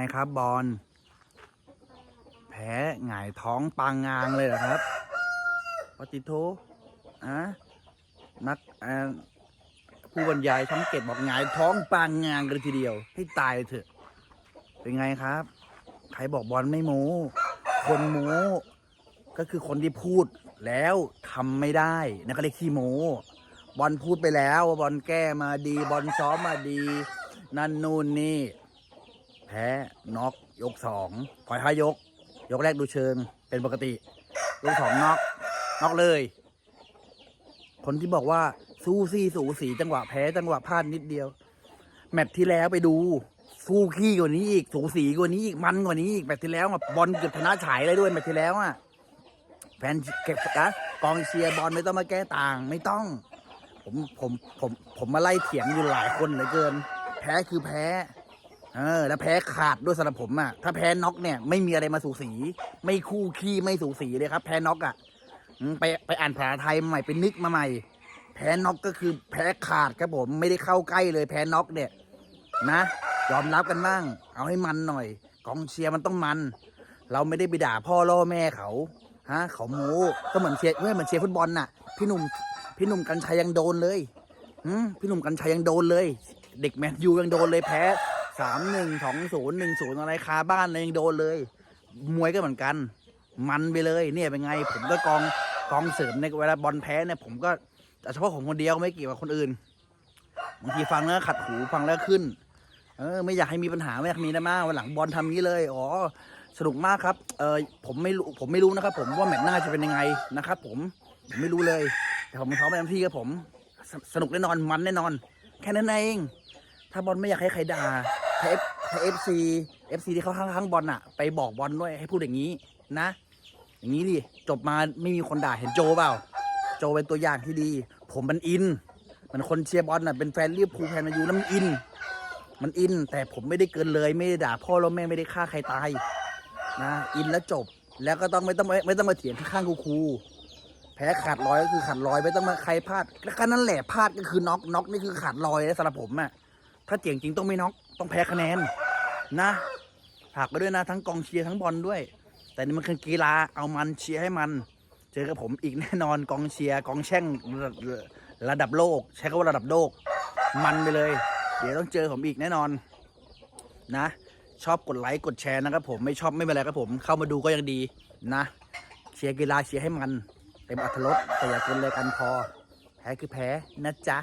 งครับบอลแพ้หงายท้องปางงางเลยเหรอครับปฏิโทอะนักผู้บรรยายช่องเกตบอกหงายท้องปางงางกันเลยทีเดียว ให้ตายเถอะ เป็นไงครับ ใครบอกบอลไม่โม้คนโม้ก็คือคนที่พูดแล้วทำไม่ได้นั่นก็เรียกขี้โม้บอลพูดไปแล้วบอลแก้มาดี บอลซ้อมมาดี นั่นนู่นนี่ แพ้น็อกยกสองคอยห้ายก ยกแรกดูเชิง เป็นปกติ ยกสองน็อกน็อกเลย คนที่บอกว่าสู้ซี่สูสีจังหวะแพ้จังหวะพลาดนิดเดียว แมตช์ที่แล้วไปดู สู้ขี้กว่านี้อีกสูสีกว่านี้อีกมันกว่านี้อีกแมตช์ที่แล้วอะบอลเกือบชนะฉายเลยด้วยแมตช์ที่แล้วอะแฟนเก็บนะกองเชียร์บอลไม่ต้องมาแก้ต่างไม่ต้อง ผมผมผมผมมาไล่เถียงอยู่หลายคนเหลือเกิน แพ้คือแพ้ เออ แล้วแพ้ขาดด้วยสำหรับผมอะถ้าแพ้น็อกเนี่ยไม่มีอะไรมาสูสี ไม่คู่ขี้ไม่สูสีเลยครับ แพ้น็อกอะอืมไปไปอ่านภาษาไทยใหม่ไปนึกมาใหม่ แพ้น็อกก็คือแพ้ขาดครับผมไม่ได้เข้าใกล้เลยแพ้น็อกเนี่ยนะยอมรับกันบ้าง เอาให้มันหน่อย กองเชียร์มันต้องมัน เราไม่ได้ไปด่าพ่อล่อแม่เขาฮะเขาโม้ก็เหมือนเชียร์เมื่อเหมือนเชียร์ฟุตบอลน่ะ พี่หนุ่มพี่หนุ่มกัญชัยยังโดนเลยพี่หนุ่มกัญชัยยังโดนเลย เด็กแมนยูยังโดนเลยแพ้ สามหนึ่งสองศูนย์หนึ่งศูนย์อะไรคาบ้านเลยยังโดนเลย มวยก็เหมือนกัน มันไปเลยเนี่ยเป็นไง ผมก็กองกองเสริมในเวลาบอลแพ้เนี่ยผมก็แต่เฉพาะของคนเดียวไม่เกี่ยวกับคนอื่นบางทีฟังแล้วขัดหูฟังแล้วขึ้น เออ ไม่อยากให้มีปัญหาไม่อยากมีนะมากวันหลังบอลทำงี้เลยอ๋อสนุกมากครับ เออผมไม่รู้ผมไม่รู้นะครับ ผมว่าแมตช์หน้าจะเป็นยังไงนะครับ ผมผมไม่รู้เลย แต่ผมพร้อมเต็มที่ครับผมสสนุกแน่นอนมันแน่นอน แค่นั้นเอง ถ้าบอลไม่อยากให้ใครด่าถ้าเอฟถ้าเอฟซีเอฟซีที่เขาข้างข้างบอลอะไปบอกบอลด้วยให้พูดอย่างนี้นะ อย่างนี้ดิจบมาไม่มีคนด่าเห็นโจเปล่า โจเป็นตัวอย่างที่ดี ผมมันอิน มันคนเชียร์บอลน่ะเป็นแฟนเวอร์พูแฟนแมนยูแล้วมันอิน มันอินแต่ผมไม่ได้เกินเลยไม่ได้ด่าพ่อแล้วแม่ไม่ได้ฆ่าใครตายนะอินแล้วจบแล้วก็ต้องไม่ต้องไม่ไม่ต้องมาเถียงข้างๆครูแพ้ขาดลอยก็คือขาดลอยไม่ต้องมาใครพลาดแล้วก็นั่นแหละพลาดก็คือน็อกน็อกนี่คือขาดลอยนะสำหรับผมอะ ถ้าเจ๋งจริงต้องไม่น็อกต้องแพ้คะแนนนะฝากไปด้วยนะทั้งกองเชียร์ทั้งบอลด้วย แต่นี่มันคือกีฬาเอามันเชียร์ให้มัน เจอกับผมอีกแน่นอนกองเชียร์กองแช่งระระดับโลก ใช้คำว่าระดับโลก มันไปเลย เดี๋ยวต้องเจอผมอีกแน่นอนนะ ชอบกดไลค์กดแชร์นะครับผมไม่ชอบไม่เป็นไรครับผม เข้ามาดูก็ยังดีนะ เชียร์กีฬาเชียร์ให้มันเต็มอัธรสแต่อย่าเกินเลยกันพอ แพ้คือแพ้นะจ๊ะ